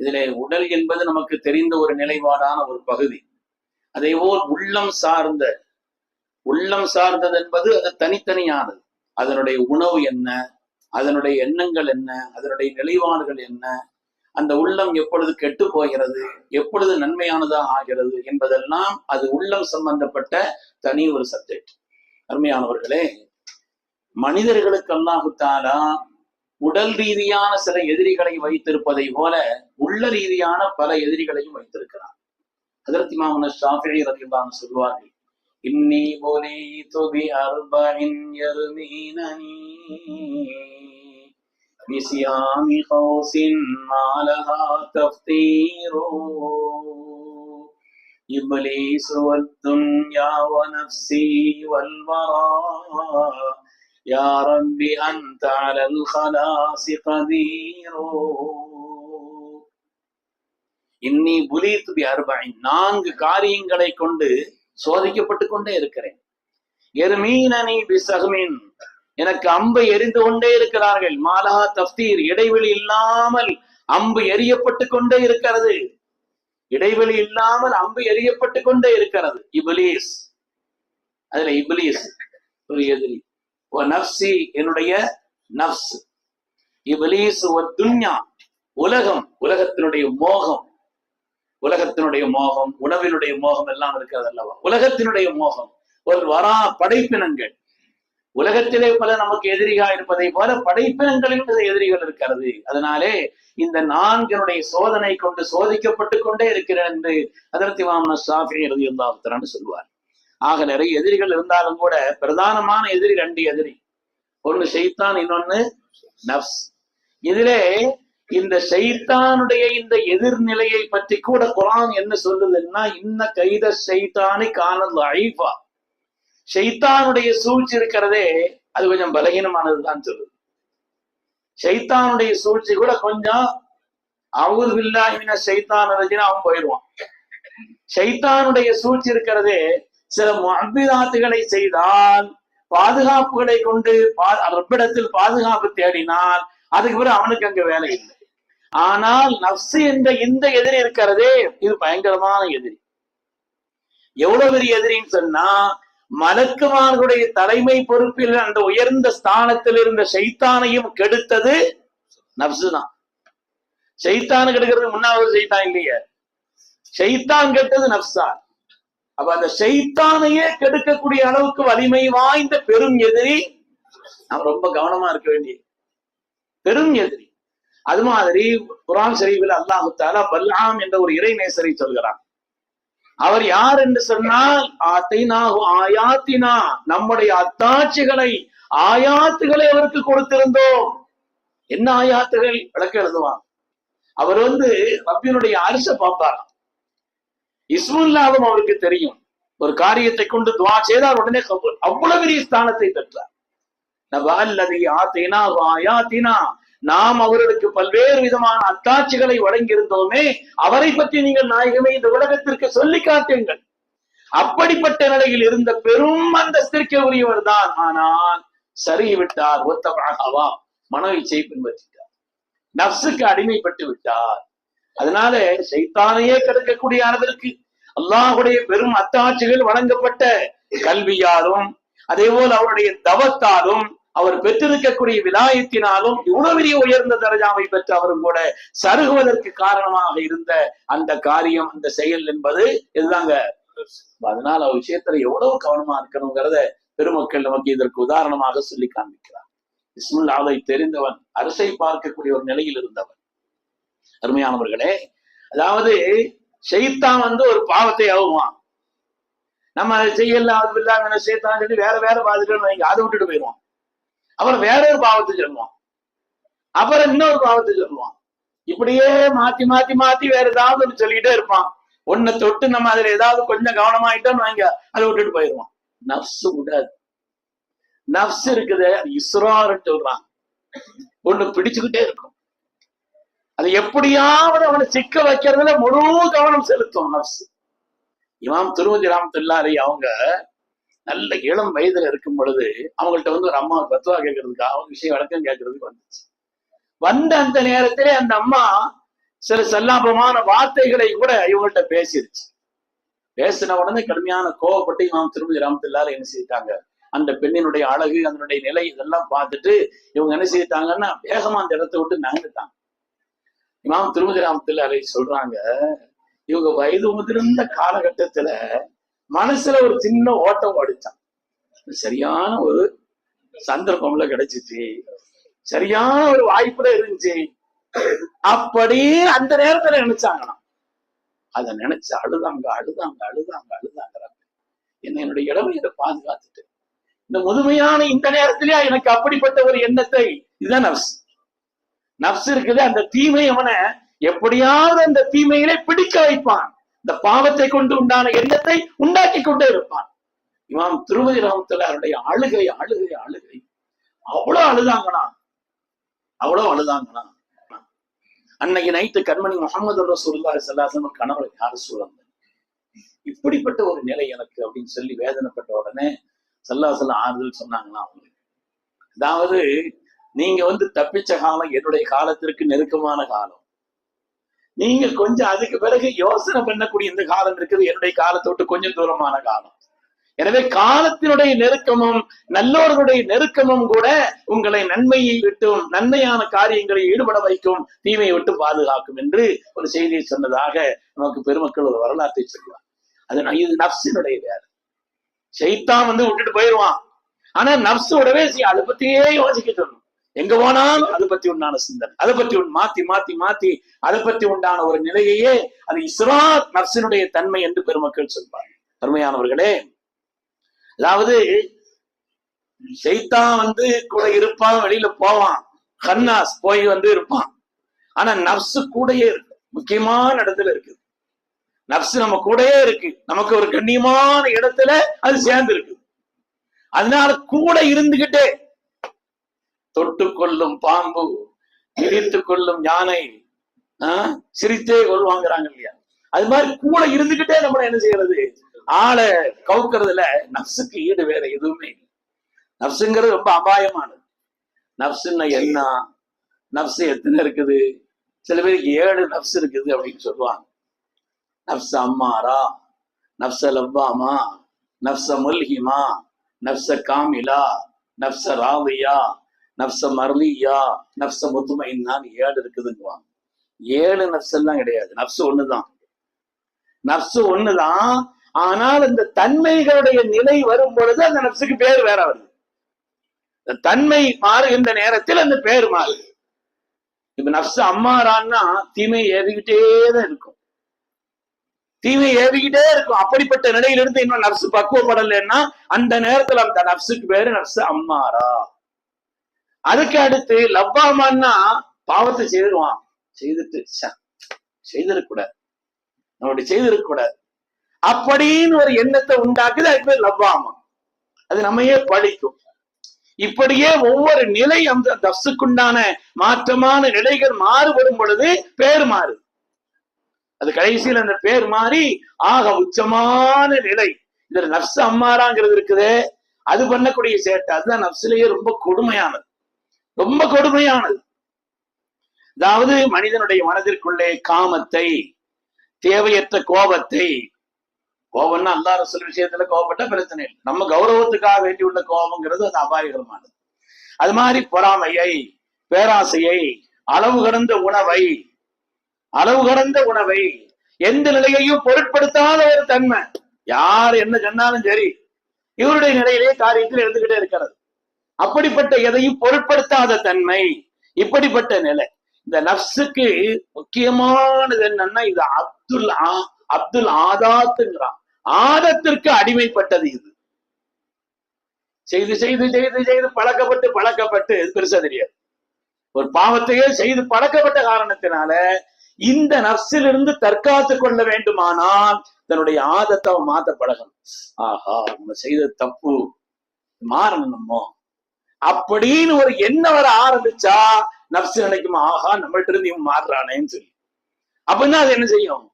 இதுல உடல் என்பது நமக்கு தெரிந்த ஒரு நிலைப்பாடான ஒரு பகுதி. அதே போல் உள்ளம் சார்ந்த உள்ளம் சார்ந்தது என்பது அது தனித்தனியானது. அதனுடைய உணவு என்ன அதனுடைய எண்ணங்கள் என்ன அதனுடைய நிலைப்பாடுகள் என்ன அந்த உள்ளம் எப்பொழுது கெட்டு போகிறது எப்பொழுது நன்மையானதாக ஆகிறது என்பதெல்லாம் அது உள்ளம் சம்பந்தப்பட்ட தனி ஒரு சப்ஜெக்ட் அருமையானவர்களே மனிதர்களுக்கு அல்லாஹு தாலா உடல் ரீதியான சில எதிரிகளை வைத்திருப்பதை போல உள்ள ரீதியான பல எதிரிகளையும் வைத்திருக்கிறார் அதற்கு மாமன ஷாஃபி ரதியுல்லான்னு சொல்வார்கள் இன்னி புலீது பி அர்பஇன் யர்மீனனி بصيام قوس ما لها تفطير إبليس والدنيا ونفسي والورى يا رب أنت على الخلاص قدير இன்னி புலீத் பி அர்பைன் நான்கு காரியங்களை கொண்டு சோதிக்கப்பட்டு கொண்டே இருக்கிறேன் எருமீனனி பிசகுமின் எனக்கு அம்பை எரிந்து கொண்டே இருக்கிறார்கள் மாலா தஃப்தீர் இடைவெளி இல்லாமல் அம்பு எரியப்பட்டு கொண்டே இருக்கிறது இடைவெளி இல்லாமல் அம்பு எரியப்பட்டு கொண்டே இருக்கிறது இபிலீஸ் அதுல இபிலீஸ் ஒரு எதிரி ஓ நப்சி என்னுடைய நப்ஸ் இபிலீஸ் துன்யா உலகம் உலகத்தினுடைய மோகம். உலகத்தினுடைய மோகம் உணவினுடைய மோகம் எல்லாம் இருக்கிறது அல்லவா? உலகத்தினுடைய மோகம் ஒரு வரா படைப்பினங்கள். உலகத்திலே பல நமக்கு எதிரிகா இருப்பதை போல படைப்பினங்களிலும் எதிரிகள் இருக்கிறது. அதனாலே இந்த நான்கினுடைய சோதனை கொண்டு சோதிக்கப்பட்டு கொண்டே இருக்கிறேன் என்று அதற்கு மாமன சாஃபி எழுதி இருந்தான்னு சொல்லுவார். ஆக நிறைய எதிரிகள் இருந்தாலும் கூட பிரதானமான எதிரி ரெண்டு எதிரி. ஒண்ணு செய்தான் இன்னொன்னு நப்ஸ் இதிலே இந்த செய்தானுடைய இந்த எதிர்நிலையை பற்றி கூட குரான் என்ன சொல்லுதுன்னா இன்ன கைத செய்தானை காணல் ஐஃபா ஷைத்தானுடைய சூழ்ச்சி இருக்கிறதே அது கொஞ்சம் பலகீனமானதுதான் சொல்லுது ஷைத்தானுடைய சூழ்ச்சி கூட கொஞ்சம் அவுது பில்லாஹின ஷைத்தான் இருந்துச்சுன்னா அவன் போயிடுவான். ஷைத்தானுடைய சூழ்ச்சி இருக்கிறதே சில அபிதாத்துகளை செய்தால் பாதுகாப்புகளை கொண்டு ரப்பிடத்தில் பாதுகாப்பு தேடினால் அதுக்கு பிறகு அவனுக்கு அங்க வேலை இல்லை. ஆனால் நப்சு என்ற இந்த எதிரி இருக்கிறதே இது பயங்கரமான எதிரி. எவ்வளவு பெரிய எதிரின்னு சொன்னா மலக்குமார்களுடைய தலைமை பொறுப்பில் அந்த உயர்ந்த ஸ்தானத்தில் இருந்த சைத்தானையும் கெடுத்தது நப்சு தான். சைத்தானு கெடுக்கிறது முன்னாவது சைத்தான் இல்லையே. சைத்தான் கெட்டது நப்சான் அப்ப அந்த செய்தானையே கெடுக்கக்கூடிய அளவுக்கு வலிமை வாய்ந்த பெரும் எதிரி நாம் ரொம்ப கவனமா இருக்க வேண்டிய பெரும் எதிரி. அது மாதிரி குரான் ஷரீஃபில் அல்லாஹு தாலா பல்லாம் என்ற ஒரு இறைநேசரை சொல்கிறான். அவர் யார் என்று சொன்னால் ஆயாத்தினா. நம்முடைய அத்தாட்சிகளை ஆயாத்துகளை அவருக்கு கொடுத்திருந்தோம். என்ன ஆயாத்துகள்? விளக்க எழுதுவான். அவர் வந்து ரப்பினுடைய அரிச பார்ப்பாராம். இஸ்முல்லாவும் அவருக்கு தெரியும். ஒரு காரியத்தை கொண்டு துவா செய்தால் உடனே அவ்வளவு பெரிய ஸ்தானத்தை பெற்றார். நபால்லதி ஆத்தினா ஆயாத்தினா. நாம் அவர்களுக்கு பல்வேறு விதமான அத்தாட்சிகளை வழங்கியிருந்தோமே அவரை பற்றி நீங்கள் நாயகமே இந்த உலகத்திற்கு சொல்லி காட்டுங்கள். அப்படிப்பட்ட நிலையில் இருந்த பெரும் அந்தஸ்திற்கு உரியவர் தான். ஆனால் சரி விட்டார் ஒத்தமாகவா பின்பற்றிட்டார். நப்சுக்கு அடிமைப்பட்டு விட்டார். அதனால சைத்தானையே கெடுக்கக்கூடிய அளவிற்கு அல்லாஹுடைய பெரும் அத்தாட்சிகள் வழங்கப்பட்ட கல்வியாலும் அதே போல் அவருடைய தவத்தாலும் அவர் பெற்றிருக்கக்கூடிய விலாயத்தினாலும் இவ்வளவு பெரிய உயர்ந்த தரஜாவை பெற்று அவரும் கூட சருகுவதற்கு காரணமாக இருந்த அந்த காரியம் அந்த செயல் என்பது இதுதாங்க. அதனால அவர் விஷயத்துல எவ்வளவு கவனமா இருக்கணுங்கிறத பெருமக்கள் நமக்கு இதற்கு உதாரணமாக சொல்லி காண்பிக்கிறார். இஸ்முல்லாவை தெரிந்தவன் அரசை பார்க்கக்கூடிய ஒரு நிலையில் இருந்தவன். அருமையானவர்களே அதாவது செய்தான் வந்து ஒரு பாவத்தை ஆகுவான் நம்ம அதை செய்யல அது இல்லாம செய்தான் சொல்லி வேற வேற பாதிக்கணும் வைங்க அதை விட்டுட்டு போயிடுவான். அப்புறம் வேற ஒரு பாவத்தை சொல்லுவான். அப்புறம் இன்னொரு பாவத்தை சொல்லுவான். இப்படியே மாத்தி மாத்தி மாத்தி வேற ஏதாவது ஒன்று சொல்லிக்கிட்டே இருப்பான். ஒன்ன தொட்டு நம்ம அதுல ஏதாவது கொஞ்சம் கவனமாயிட்டோம்னு வாங்க அதை விட்டுட்டு போயிடுவான். நப்சு விடாது. நப்சு இருக்குது அது இஸ்ரோன்னு சொல்றான் ஒண்ணு பிடிச்சுக்கிட்டே இருக்கும் அது எப்படியாவது அவனை சிக்க வைக்கிறதுல முழு கவனம் செலுத்தும் நப்சு இமாம் திருவதி ராமத்துல்லாரி அவங்க நல்ல இளம் வயதுல இருக்கும் பொழுது அவங்கள்ட்ட வந்து ஒரு அம்மா பத்துவா கேட்கறதுக்கு அவங்க விஷயம் வழக்கம் கேட்கறதுக்கு வந்துச்சு. வந்த அந்த நேரத்திலே அந்த அம்மா சில செல்லாபமான வார்த்தைகளை கூட இவங்கள்ட்ட பேசிருச்சு. பேசின உடனே கடுமையான கோவப்பட்டு இமாம் திருமதி ராமத்துல்லாரி என்ன செய்யிட்டாங்க அந்த பெண்ணினுடைய அழகு அதனுடைய நிலை இதெல்லாம் பார்த்துட்டு இவங்க என்ன செய்யிட்டாங்கன்னா வேகமா அந்த இடத்த விட்டு நகர்ந்துட்டாங்க. இமாம் திருமதி ராமத்துல்லாரை சொல்றாங்க. இவங்க வயது முதிர்ந்த காலகட்டத்துல மனசுல ஒரு சின்ன ஓட்டம் ஓடிச்சான். சரியான ஒரு சந்தர்ப்பம்ல கிடைச்சிச்சு. சரியான ஒரு வாய்ப்புல இருந்துச்சு. அப்படியே அந்த நேரத்துல நினைச்சாங்களாம். அத நினைச்சு அழுதாங்க அழுதாங்க அழுதாங்க அழுதாங்கிறாங்க என்ன என்னுடைய இளமையை பாதுகாத்துட்டு இந்த முதுமையான இந்த நேரத்திலேயே எனக்கு அப்படிப்பட்ட ஒரு எண்ணத்தை இதுதான் நப்ஸ் நப்சு இருக்குது அந்த தீமை அவனை எப்படியாவது அந்த தீமையிலே பிடிக்க வைப்பான். இந்த பாவத்தை கொண்டு உண்டான எண்ணத்தை உண்டாக்கி கொண்டே இருப்பான். இமாம் திருமதி ராமத்துல்லாருடைய அழுகை அழுகை அழுகை. அவ்வளவு அழுதாங்கண்ணா. அவ்வளவு அழுதாங்கண்ணா. அன்னைக்கு நைட்டு கண்மணி முகமது ரசூல்லா சல்லாசன் கணவர் யாரு சூழல் இப்படிப்பட்ட ஒரு நிலை எனக்கு அப்படின்னு சொல்லி வேதனைப்பட்ட உடனே சல்லாசல்ல ஆறுதல் சொன்னாங்கன்னா அவங்களுக்கு. அதாவது நீங்க வந்து தப்பிச்ச காலம் என்னுடைய காலத்திற்கு நெருக்கமான காலம். நீங்க கொஞ்சம் அதுக்கு பிறகு யோசனை பண்ணக்கூடிய இந்த காலம் இருக்குது என்னுடைய காலத்தை விட்டு கொஞ்சம் தூரமான காலம். எனவே காலத்தினுடைய நெருக்கமும் நல்லோர்களுடைய நெருக்கமும் கூட உங்களை நன்மையை விட்டும் நன்மையான காரியங்களை ஈடுபட வைக்கும் தீமையை விட்டு பாதுகாக்கும் என்று ஒரு செய்தியை சொன்னதாக நமக்கு பெருமக்கள் ஒரு வரலாற்றை சொல்லுவார். அது இது நப்சினுடைய வேலை. செய்தான் வந்து விட்டுட்டு போயிடுவான் ஆனா நப்சோடவே செய் அதை பத்தியே யோசிக்க சொல்லணும் எங்க போனாலும் அதை பத்தி உண்டான சிந்தனை அதை பத்தி உன் மாத்தி மாத்தி மாத்தி அதை பத்தி உண்டான ஒரு நிலையையே அது இஸ்ரா நர்சினுடைய தன்மை என்று பெருமக்கள் சொல்வார் அருமையானவர்களே அதாவது செய்தான் வந்து கூட இருப்பான் வெளியில போவான். ஹன்னாஸ் போய் வந்து இருப்பான். ஆனா நர்ஸு கூடயே இருக்கு. முக்கியமான இடத்துல இருக்கு. நர்சு நம்ம கூடயே இருக்கு. நமக்கு ஒரு கண்ணியமான இடத்துல அது சேர்ந்து இருக்கு அதனால கூட இருந்துகிட்டே தொட்டு கொள்ளும் பாம்பு இடித்து கொள்ளும் யானை ஆஹ், சிரித்தே கொள்வாங்கிறாங்க இல்லையா? அது மாதிரி கூட இருந்துகிட்டே நம்மள என்ன செய்யறது? ஆளை கவுக்கிறதுல நப்சுக்கு ஈடு வேற எதுவுமே இல்லை. நப்சுங்கிறது ரொம்ப அபாயமானது. நப்சுன்னா என்ன? நப்சு எத்தனை இருக்குது? சில பேருக்கு ஏழு நப்சு இருக்குது அப்படின்னு சொல்லுவாங்க. நப்ச அம்மாரா? நப்ச லவ்வாமா? நப்ச முல்ஹிமா? நப்ச காமிலா? நப்ச ராவியா? நப்ச மர்லியா நப்ச முத்துமைன்னான்னு ஏழு இருக்குதுங்குவாங்க. ஏழு நப்ஸ் எல்லாம் கிடையாது. நப்சு ஒண்ணுதான். நப்சு ஒண்ணுதான். ஆனால் இந்த தன்மைகளுடைய நிலை வரும் பொழுது அந்த நப்சுக்கு பேர் வேற வருது. தன்மை மாறுகின்ற நேரத்தில் அந்த பேர் மாறுது இப்ப நப்சு அம்மாறான்னா தீமை ஏறிக்கிட்டே தான் இருக்கும். தீமை ஏறிக்கிட்டே இருக்கும். அப்படிப்பட்ட நிலையிலிருந்து இன்னும் நப்சு பக்குவப்படலைன்னா அந்த நேரத்துல அந்த நப்சுக்கு பேரு நப்சு அம்மாரா. அதுக்கு அடுத்து லவ்வாமான்னா பாவத்தை செய்திருவான். செய்துட்டு செய்திருக்கூடாது செய்திருக்கக்கூடாது. நம்மளுடைய செய்திருக்கக்கூடாது. அப்படின்னு ஒரு எண்ணத்தை உண்டாக்குது அதுக்கு பேர் லவ்வாமா அது நம்மையே படிக்கும் இப்படியே ஒவ்வொரு நிலை அந்த தப்சுக்குண்டான மாற்றமான நிலைகள் மாறுபடும் பொழுது பேர் மாறு. அது கடைசியில் அந்த பேர் மாறி ஆக உச்சமான நிலை. இதுல நப்சு அம்மாராங்கிறது இருக்குதே. அது பண்ணக்கூடிய சேட்டை. அதுதான் நப்சிலேயே ரொம்ப கொடுமையானது. ரொம்ப கொடுமையானது. அதாவது மனிதனுடைய மனதிற்குள்ளே காமத்தை தேவையற்ற கோபத்தை கோபம்னா அல்லாத ரசூல் விஷயத்துல கோபப்பட்ட பிரச்சனை இல்லை. நம்ம கௌரவத்துக்காக வேண்டி உள்ள கோபம்ங்கிறது அது அபாயகரமானது. அது மாதிரி பொறாமையை பேராசையை அளவு கடந்த உணவை அளவு கடந்த உணவை எந்த நிலையையும் பொருட்படுத்தாத ஒரு தன்மை. யார் என்ன சொன்னாலும் சரி இவருடைய நிலையிலே காரியத்தில் இருந்துகிட்டே இருக்கிறது. அப்படிப்பட்ட எதையும் பொருட்படுத்தாத தன்மை இப்படிப்பட்ட நிலை. இந்த நப்சுக்கு முக்கியமானது என்னன்னா இது அப்துல் ஆ- அப்துல் ஆதாத்துங்கிறான். ஆதத்திற்கு அடிமைப்பட்டது இது. செய்து செய்து செய்து செய்து பழக்கப்பட்டு பழக்கப்பட்டு இது பெருசா தெரியாது. ஒரு பாவத்தையே செய்து பழக்கப்பட்ட காரணத்தினால இந்த நப்சிலிருந்து தற்காத்து கொள்ள வேண்டுமானால் தன்னுடைய ஆதத்தை மாத்த பழகணும் ஆஹா நம்ம செய்தது தப்பு. மாறணும் நம்ம. அப்படின்னு ஒரு எண்ணம் வர ஆரம்பிச்சா நப்சு நினைக்கும் ஆஹா நம்மள்ட்ட இருந்து இவன் மாறுறானேன்னு சொல்லி. அப்படின்னா அது என்ன செய்யும்?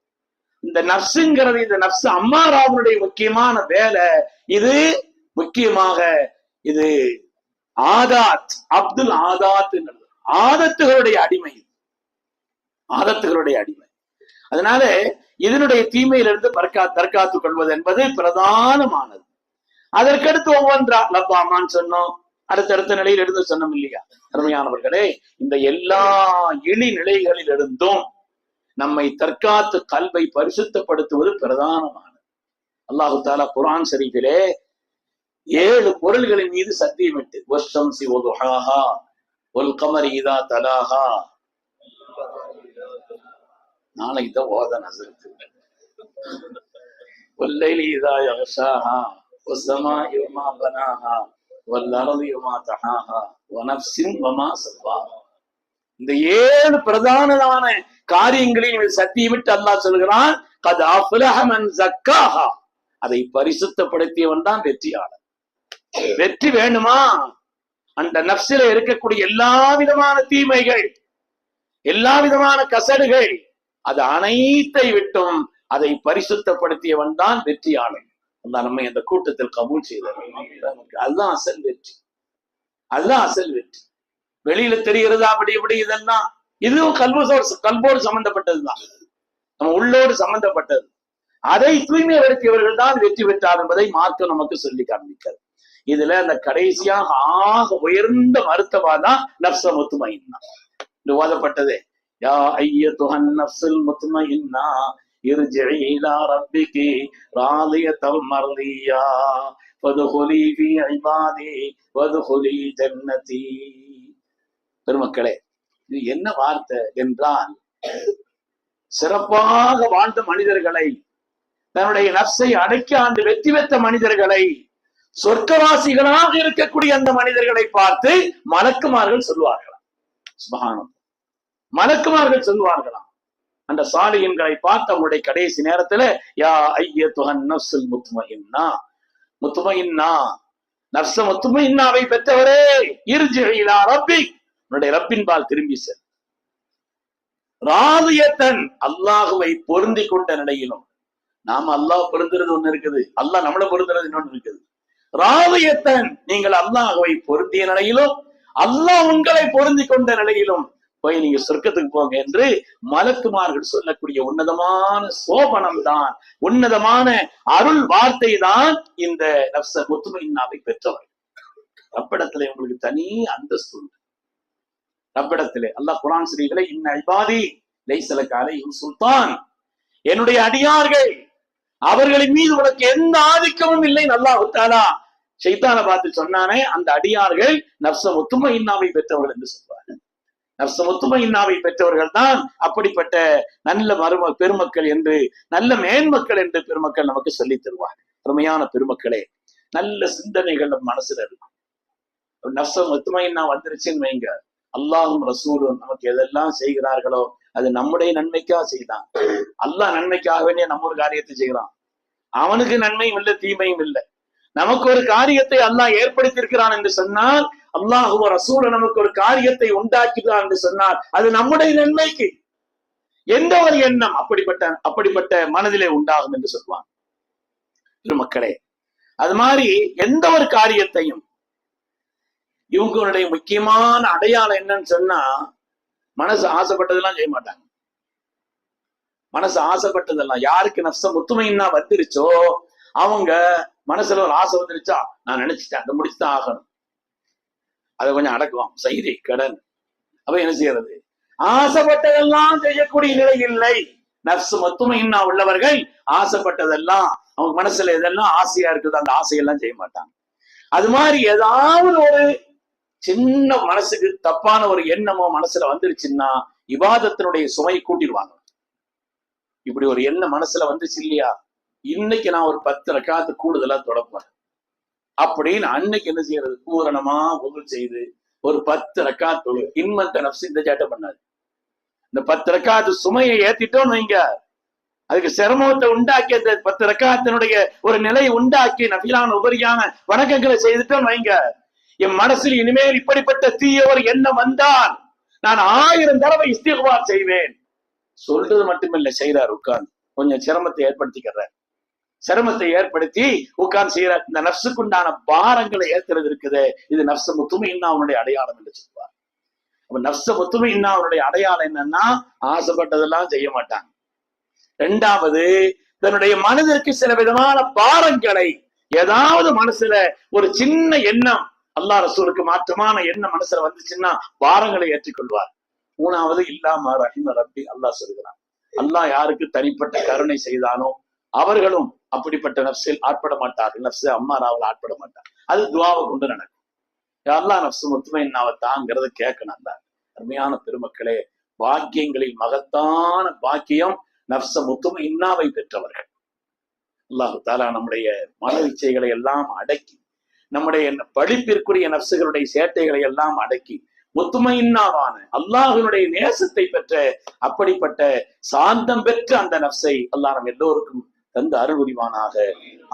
இந்த நப்சுங்கிறது இந்த நப்சு அம்மாராவனுடைய முக்கியமான வேலை இது முக்கியமாக இது ஆதாத் அப்துல் ஆதாத் ஆதத்துகளுடைய அடிமை. ஆதத்துகளுடைய அடிமை. அதனால இதனுடைய தீமையிலிருந்து பற்கா தற்காத்துக் கொள்வது என்பது பிரதானமானது. அதற்கடுத்து ஒவ்வொன்றா லப்பாமான்னு சொன்னோம். அடுத்தடுத்த நிலையில் இருந்து சொன்னோம் இல்லையா? அருமையானவர்களே இந்த எல்லா இழி நிலைகளில் நம்மை தற்காத்து கல்வை பரிசுத்தப்படுத்துவது பிரதானமானது. அல்லாஹு தாலா குரான் சரிவிலே ஏழு பொருள்களின் மீது சத்தியமிட்டு வஷம் சி ஒதுஹாஹா ஒல் கமர் இதா தலாஹா. நாளைக்கு தான் ஓத நசருக்கு ஒல்லைலி இதா யஷாஹா ஒசமா இமா பனாஹா. இந்த ஏழு பிரதானமான காரியங்களை நீங்கள் சத்தியமிட்டு அல்லாஹ் சொல்கிறான் அதை பரிசுத்தப்படுத்தியவன் தான் வெற்றியாளர் வெற்றி வேணுமா? அந்த நப்சில இருக்கக்கூடிய எல்லா விதமான தீமைகள் எல்லா விதமான கசடுகள் அது அனைத்தை விட்டும் அதை பரிசுத்தப்படுத்தியவன் தான் வெற்றியாளன். அந்த நம்மை அந்த கூட்டத்தில் கபூல் செய்தார். அதுதான் அசல் வெற்றி. அதுதான் அசல் வெற்றி. வெளியில தெரிகிறதா அப்படி இப்படி இதெல்லாம் இதுவும் கல்வசோடு கல்போடு சம்பந்தப்பட்டதுதான். நம்ம உள்ளோடு சம்பந்தப்பட்டது. அதை தூய்மைப்படுத்தியவர்கள் தான் வெற்றி பெற்றார் என்பதை மார்க்கம் நமக்கு சொல்லி காண்பிக்கிறது. இதுல அந்த கடைசியாக ஆக உயர்ந்த மருத்துவா தான் நப்ச முத்துமைன்னா இது ஓதப்பட்டதே. யா ஐயத்துஹன் நப்சல் முத்துமைன்னா ارجعي إلى ربك راضية مرضية فادخلي في عبادي وادخلي جنتي பெருமக்களே இது என்ன வார்த்தை என்றால் சிறப்பாக வாழ்ந்த மனிதர்களை தன்னுடைய நப்சை அடக்கி ஆண்டு வெற்றி பெற்ற மனிதர்களை சொர்க்கவாசிகளாக இருக்கக்கூடிய அந்த மனிதர்களை பார்த்து மலக்குமார்கள் சொல்வார்களாம் சுபஹானம் மலக்குமார்கள் சொல்வார்களாம் அந்த சாலியன்களை பார்த்து அவங்களுடைய கடைசி நேரத்துல யா ஐய துகன் நப்சுல் முத்துமகின்னா முத்துமையின்னா நப்ச முத்துமையின்னாவை பெற்றவரே இருஜிலா ரப்பி உன்னுடைய ரப்பின் பால் திரும்பி செல். ராதியத்தன் அல்லாஹுவை பொருந்தி கொண்ட நிலையிலும் நாம அல்லாஹ் பொருந்துறது ஒண்ணு இருக்குது. அல்லாஹ் நம்மளை பொருந்துறது இன்னொன்னு இருக்குது. ராதியத்தன் நீங்கள் அல்லாஹுவை பொருந்திய நிலையிலும் அல்லாஹ் உங்களை பொருந்தி கொண்ட நிலையிலும் போய் நீங்க சொர்க்கத்துக்கு போங்க என்று மலக்குமார்கள் சொல்லக்கூடிய உன்னதமான சோபனம் தான் உன்னதமான அருள் வார்த்தை தான் இந்த நப்ச முத்துமையின்னாவை பெற்றவர். ரப்பிடத்துல உங்களுக்கு தனி அந்தஸ்து உண்டு. ரப்பிடத்திலே அல்லாஹ் குரான் ஸ்ரீகளை இன்ன அல்பாதி லைசல சுல்தான். என்னுடைய அடியார்கள் அவர்களின் மீது உனக்கு எந்த ஆதிக்கமும் இல்லை நல்லா விட்டாளா சைத்தான பார்த்து சொன்னானே அந்த அடியார்கள் நப்ச ஒத்துமை இன்னாவை பெற்றவர்கள் என்று சொல்வார்கள் நப்ச ஒத்துமை பெற்றவர்கள் தான் அப்படிப்பட்ட நல்ல மரும பெருமக்கள் என்று நல்ல மேன்மக்கள் என்று பெருமக்கள் நமக்கு சொல்லி தருவார் அருமையான பெருமக்களே நல்ல சிந்தனைகள் நம் மனசுல இருக்கும். நப்ச ஒத்துமை வந்துருச்சுன்னு வைங்க. அல்லாஹும் ரசூலும் நமக்கு எதெல்லாம் செய்கிறார்களோ அது நம்முடைய நன்மைக்காக செய்தான். அல்லாஹ் நன்மைக்காக வேண்டிய நம்ம ஒரு காரியத்தை செய்கிறான். அவனுக்கு நன்மையும் இல்லை தீமையும் இல்லை. நமக்கு ஒரு காரியத்தை அல்லாஹ் ஏற்படுத்தி இருக்கிறான் என்று சொன்னால் அல்லாஹுவ ரசூல நமக்கு ஒரு காரியத்தை உண்டாக்கிதான் என்று சொன்னால் அது நம்முடைய நன்மைக்கு. எந்த ஒரு எண்ணம் அப்படிப்பட்ட அப்படிப்பட்ட மனதிலே உண்டாகும் என்று சொல்லுவாங்க. மக்களே அது மாதிரி எந்த ஒரு காரியத்தையும் இவங்களுடைய முக்கியமான அடையாளம் என்னன்னு சொன்னா மனசு ஆசைப்பட்டதெல்லாம் செய்ய மாட்டாங்க. மனசு ஆசைப்பட்டதெல்லாம் யாருக்கு நஷ்டம் ஒத்துமைன்னா வந்துருச்சோ அவங்க மனசுல ஒரு ஆசை வந்துருச்சா நான் நினைச்சிட்டேன் அதை முடிச்சுதான் ஆகணும். அதை கொஞ்சம் அடக்குவோம் செய்தி கடன். அப்ப என்ன செய்யறது? ஆசைப்பட்டதெல்லாம் செய்யக்கூடிய நிலை இல்லை. நர்சு மொத்துமையின்னா உள்ளவர்கள். ஆசைப்பட்டதெல்லாம் அவங்க மனசுல எதெல்லாம் ஆசையா இருக்குது அந்த ஆசையெல்லாம் செய்ய மாட்டாங்க. அது மாதிரி ஏதாவது ஒரு சின்ன மனசுக்கு தப்பான ஒரு எண்ணமோ மனசுல வந்துருச்சுன்னா இவாதத்தினுடைய சுமையை கூட்டிடுவாங்க. இப்படி ஒரு எண்ணம் மனசுல வந்துச்சு இல்லையா? இன்னைக்கு நான் ஒரு பத்து ரக்காத்து கூடுதலா தொடப்பேன் அப்படின்னு அன்னைக்கு என்ன செய்யறது? பூரணமா புகழ் செய்து ஒரு பத்து ரக்கா தொழு. இன்மத்த நப்சு இந்த சேட்டை பண்ணாது. இந்த பத்து ரக்காத்து சுமையை ஏத்திட்டோம் வைங்க. அதுக்கு சிரமத்தை உண்டாக்கி அந்த பத்து ரக்காத்தினுடைய ஒரு நிலையை உண்டாக்கி நபிலான உபரியான வணக்கங்களை செய்துட்டோம் வைங்க. என் மனசில் இனிமேல் இப்படிப்பட்ட தீய ஒரு எண்ணம் வந்தால் நான் ஆயிரம் தடவை இஸ்திகுவார் செய்வேன். சொல்றது மட்டுமில்லை செய்யறார் உட்கார்ந்து. கொஞ்சம் சிரமத்தை ஏற்படுத்திக்கிறார் சிரமத்தை ஏற்படுத்தி உட்கார்ந்து செய்யற இந்த நப்சுக்குண்டான பாரங்களை ஏற்கிறது இருக்குது இது நப்ச முத்துமைன்னா அவனுடைய அடையாளம் என்று சொல்வார். அப்ப நப்ச முத்துமை அவனுடைய அடையாளம் என்னன்னா ஆசைப்பட்டதெல்லாம் செய்ய மாட்டாங்க ரெண்டாவது தன்னுடைய மனதிற்கு சில விதமான பாரங்களை ஏதாவது மனசுல ஒரு சின்ன எண்ணம் அல்லா ரசூலுக்கு மாற்றமான எண்ணம் மனசுல வந்துச்சுன்னா பாரங்களை ஏற்றுக்கொள்வார். மூணாவது இல்லாம ரஹிம ரப்பி அல்லாஹ் சொல்கிறான். அல்லாஹ் யாருக்கு தனிப்பட்ட கருணை செய்தானோ அவர்களும் அப்படிப்பட்ட நப்சில் ஆட்பட மாட்டார்கள். நப்சு அம்மாராவில் ஆட்பட மாட்டார். அது துவாவை கொண்டு நடக்கும். அல்லாஹ் நப்சு முத்துமை நாவை தாங்கிறத கேட்கணும் தான் அருமையான பெருமக்களே பாக்கியங்களில் மகத்தான பாக்கியம் நப்ச முத்துமை இன்னாவை பெற்றவர்கள். அல்லாஹு தாலா நம்முடைய மன இச்சைகளை எல்லாம் அடக்கி நம்முடைய படிப்பிற்குரிய நப்சுகளுடைய சேட்டைகளை எல்லாம் அடக்கி முத்துமையின்னாவான அல்லாஹினுடைய நேசத்தை பெற்ற அப்படிப்பட்ட சாந்தம் பெற்ற அந்த நப்சை அல்லாஹ் நம் எல்லோருக்கும் தந்த அருள் புரிவானாக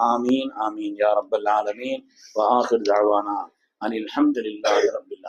ஆமீன் ஆமீன் யா ரப்பல் ஆலமீன் வ ஆஹிர் தஅவானா அனில் ஹம்துலில்லாஹி ரப்பில்